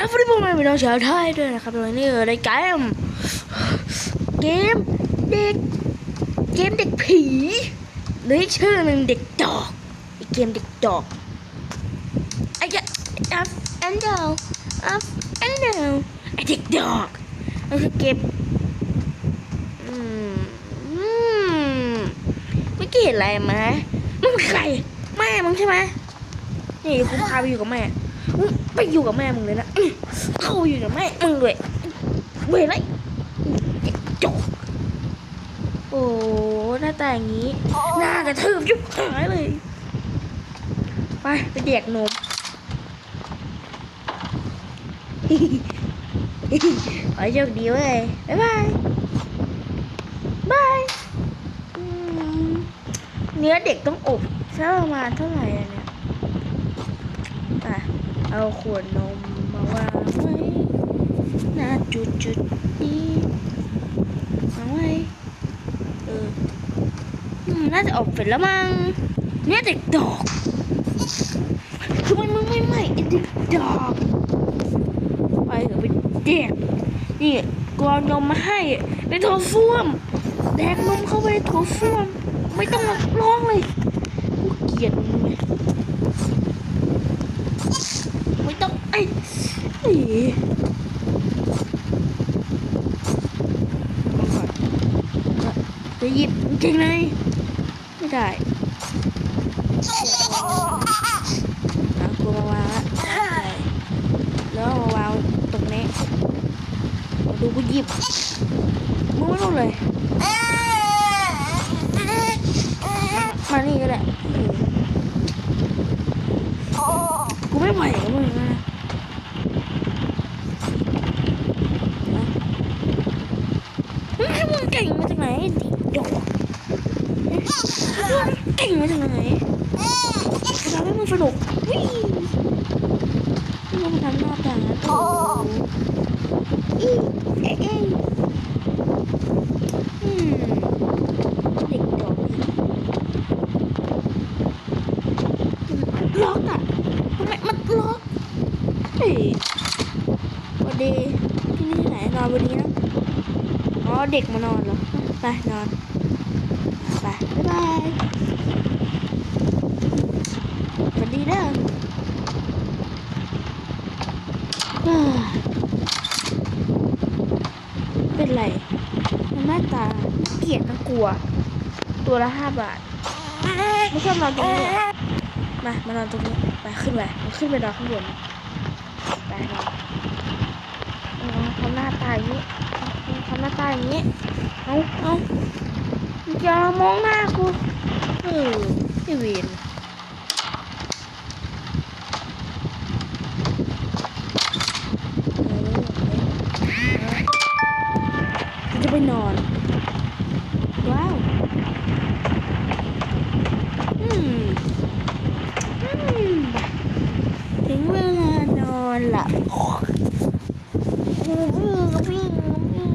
อัฟริกาไม่เป็นน้องชาวไทยด้วยนะครับวันนี้ในเกมเกมเด็กเกมเด็กผีหรือชื่อหนึ่งเด็กดอกอีกเกมเด็กดอกไอ้ยะอัฟแอนเดลอัฟแอนเดลไอเด็กดอกมันคือเกมอืมอืมเมื่อกี้เห็นอะไรไหมมึงใครแม่มึงใช่ไหมนี่กูพาไปอยู่กับแม่ ไปอยู่กับแม่มึงเลยนะเข้าอยู่กับแม่มึงเลยเว้ยไรจอกโอ้หน้าตาอย่างนี้หน้ากระทืบยุบหายเลย ไปไปเด็กนมขอโชคดีเว้ยบ๊ายบายบายเนื้อเด็กต้องอบสักประมาณเท่าไหร่เนี่ย เอาขวดนมมาวางไว้หน้าจุดจุดๆนี้วางไว้เออน่าจะออกเป็นแล้วมั้งเนี่ยเด็กดอกทำไมมึงไม่ไม่ไอ้เด็กดอกไปเถอะไปเด็กนี่กรอนนมมาให้ในโถส้วมแดกนมเข้าไปในโถส้วมไม่ต้องร้องเลยกูเกลียดมึงเลย องไอ้ไอ้จะหยิบจริงเลยไม่ได้เอากูมาวางแล้วมาวางตรงนี้ดูกูหยิบมึงไม่ต้เลยมานี่ก็ได้เออกูไม่ไหวกับมึงนะ มึงมึง เก่งมาจากไหนไอ้เด็กดอกมึงเก่งมาจากไหนทำให้มึงสนุกวิ่งมึงทำหน้าตาโอ้อีเอ๊ะเอ๊ะอืมเด็กดอกล็อกอะทำไมมันล็อกเฮ้ยวัสดีที่นี่ที่ไหนนอนวันนี้นะอ๋อเด็กมานอนเหรอ ไปนอน ไป บ๊ายบายสวัสดีเด้อเป็นไรมันหน้าตาเกลียดน่ากลัว ตัวละห้าบาท ไม่ชอบนอนตรงนี้มา มานอนตรงนี้ ไป ขึ้นไปมาขึ้นไปนอนข้างบน ไปนอนอ๋อทำหน้าตาอย่างนี้ ทำหน้าตาอย่างนี้ เอาเอาอย่ามองหน้ากูเออไอเวนกูจะไปนอน ว้าว อืม อืม ถึงเวลานอนละวิ่งวิ่งวิ่ง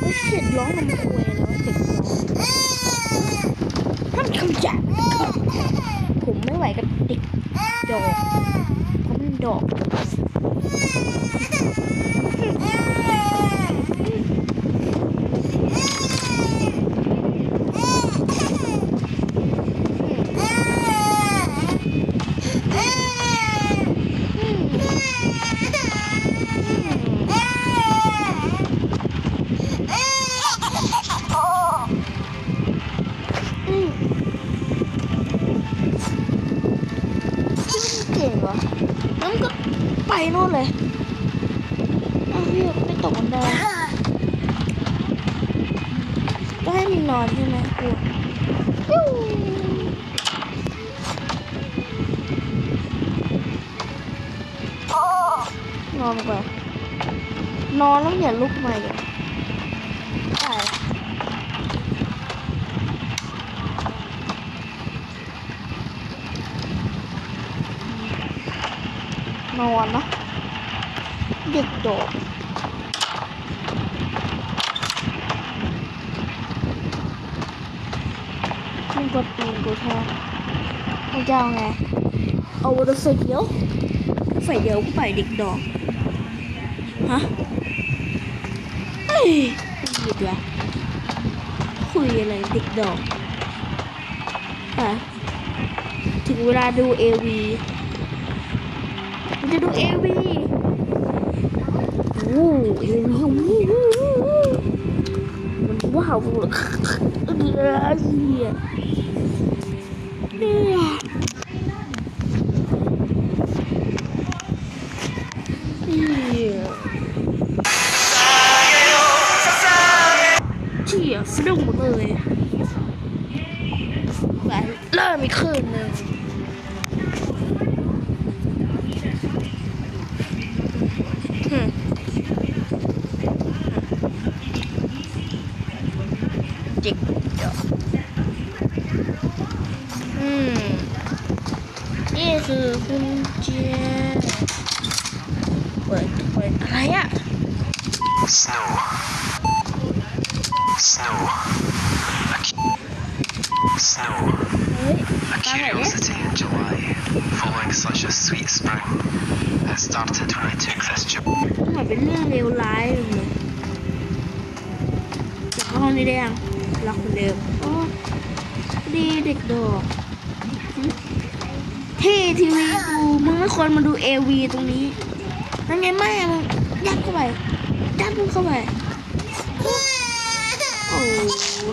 ไม่เสร็จร้องมันคุยแล้วเด็กร้องห้ามคำหยาบผมไม่ไหว กับเด็กดอกเพราะมันดอกอืมเก่งวะงั้นก็ไปโน่นเลยอ้าวพี่ไม่ตกบันไดก็ให้มีนอนใช่ไหมกลัวนอนไปนนอนแล้วอย่าลุกมาอย่างได้ละ นอนนะเด็กโดดมึงกดตีนกูแทนมึงจะเอาไง เอารถไฟเดียวไฟเดียวก็ไปเด็กดอก ฮะ เอ้ยหยุดละคุยอะไรเด็กดอก อะ ถึงเวลาดูเอวี cho đu eo đi. Ồ, eo này Mình quá học luôn Snow. Snow. A curiosity in July, following such a sweet spring, has started when I took this ท่ทีวีกูมึงไม่ควรมาดูเอวีตรงนี้นั่นไงแม่มึงยัดเข้าไปยัดมึงเข้าไปโอ้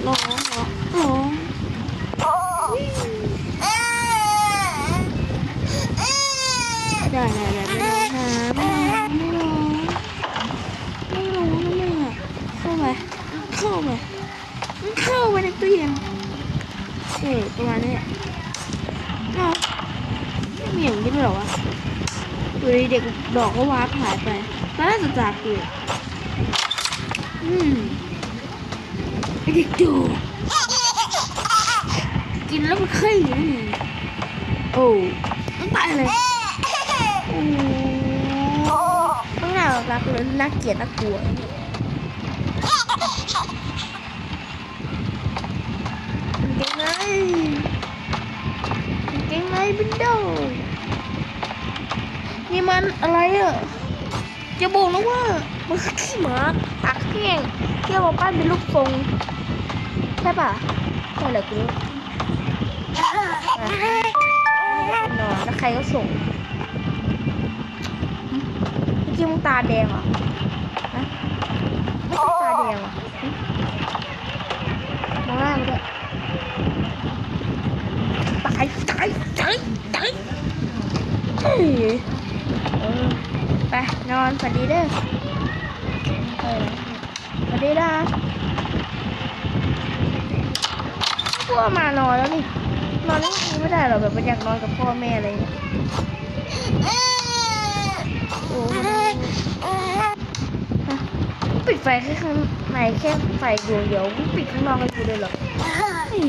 ร้องร้องร้องได้ได้ได้ไม่ร้ไม่ร้องไม่ร้องไม่ร้องไม่ร้องเข้าไปเข้าไปเข้าไปในตู้เย็นเออประมาณนี้ มีอย่างนี้ด้วยเหรอวะดูดิเด็กดอกก็วาร์ปหายไปแล้วน่าจะจากเกูอืมไอเด็กดูกินแล้วมันเคยอยู่นี่โอ้มันตายเลยโอ้ต้องน่ารักเลยน่าเกลียดน่ากลัวเก่งไงเก่งไงบินโด นี่มันอะไรอะจะบอกนะว่ามันคือขี้หมาตักแห้งที่เอามาปั้นเป็นลูกทรงใช่ป่ะใช่แหละกูนอนแล้วใครก็ส่งเมื่อกี้มึงตาแดงอะไม่ใช่ตาแดงเหรอหึมองหน้ามึงด้วยตายตายตายตายเฮ้ยเออไป นอนฝันดีเด้อเออฝันดีนะพวกมานอนแล้วนี่นอนนี่ไม่ได้หรอแบบมันอยากนอนกับพ่อแม่อะไรเงี้ยโอ้ปิดไฟแค่ข้างในแค่ไฟดวงเดียวปิดข้างนอกให้กูเลยหรอเฮ้ย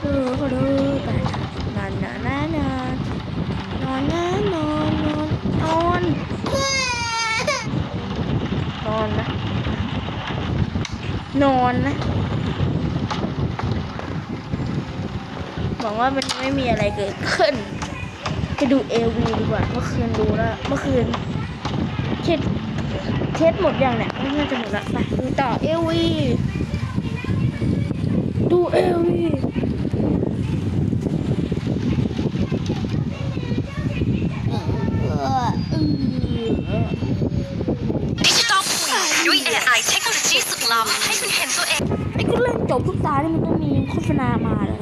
เออขอโทษไปนอนนอนนอนนอนนอน นอน นอนนะ นอนนะหวังว่ามันไม่มีอะไรเกิดขึ้น ไปดูเอวีดีกว่า เมื่อคืนดูแล้ว เมื่อคืนเช็ดเช็ดหมดอยังเนี่ยไม่น่าจะหมดละไปดูต่อเอวี ดูเอวี ดิจิตอลคุยด้วย AI เทคโนโลยีสุดล้ำให้คุณเห็นตัวเอง ไอ้ กูเล่นจบทุกตาที่มันต้องมีโฆษณามาเลย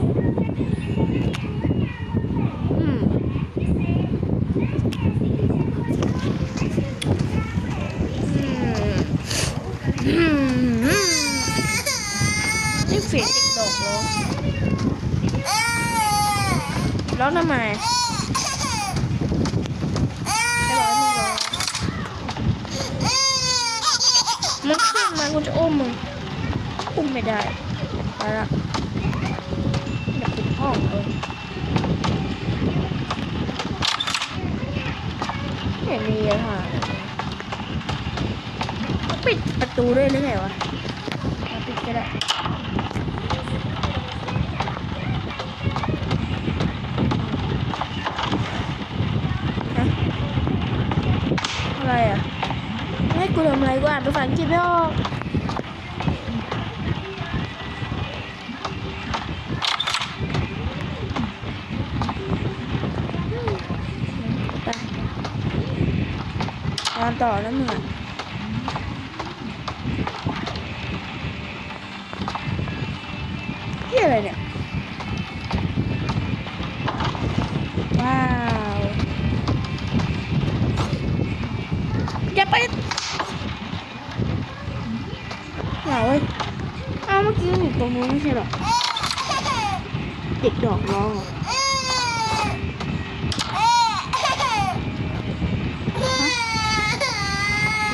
อืมอืมอืมนี่เสียงติ๊กตอกแล้วแล้วทำไมร้อยมึงร้องมันขึ้นมากูจะอ้มมึง พุ่งไม่ได้ไปละเดี๋ปิดห้องเลยไม่มีอะค่ะปิดประตูด้วยหรือไงวะปิดก็ได้อะไรอะให้กูทำอะไรกูอ่านภาษาอังกฤษไม่ออก อนต่อแล้วมึงอะเฮียอะไรเนี่ย ว้าวอย่าไปเหงาเว้ยอ้าวเมื่อกี้อยู่ตรงนู้นไม่ใช่หรอเด็กดอกร้องเหรอ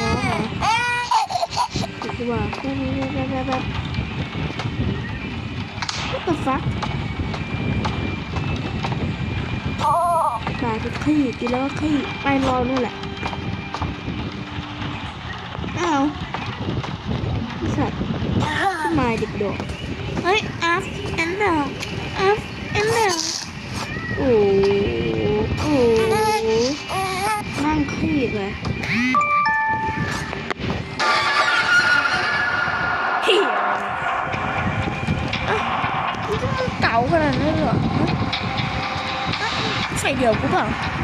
ร้องเหรอเดีกว่าแป๊บแป๊บแป๊บแป๊บบ What the fuck ตายก็ขี้กินแล้วก็ขี้ไปรอนู่นแหละ อ้าวสัตว์ทำไมเด็กโดดเฮ้ย up and down up and down โอ้โหโอ้โหนั่งขี้เลย ใส่เ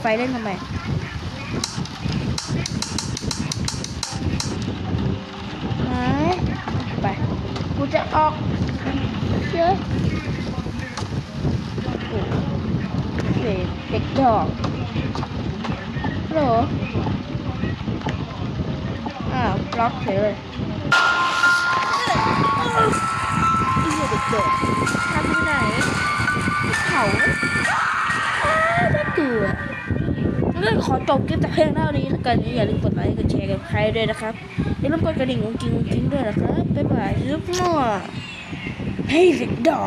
ไฟเล่นทำไมไหนไป กูจะออกเยอะเด็กเด็กดอกฮัลโหลอ้าวล็อกเฉยเลยไอ้เหี้ยเด็กดอกทำที่ไหน เขาอ้าวน่าเขอจบคลิปแต่เพียงเท่านี้แล้วกันอย่าลืมกดไลค์กดแชร์กับใครด้วยนะครับอย่าลืมกดกระดิ่งกุ้งกิ้งกุ้งกิ้งด้วยนะครับบ๊ายบายซุปมั่วเฮ้ยเด็กดอก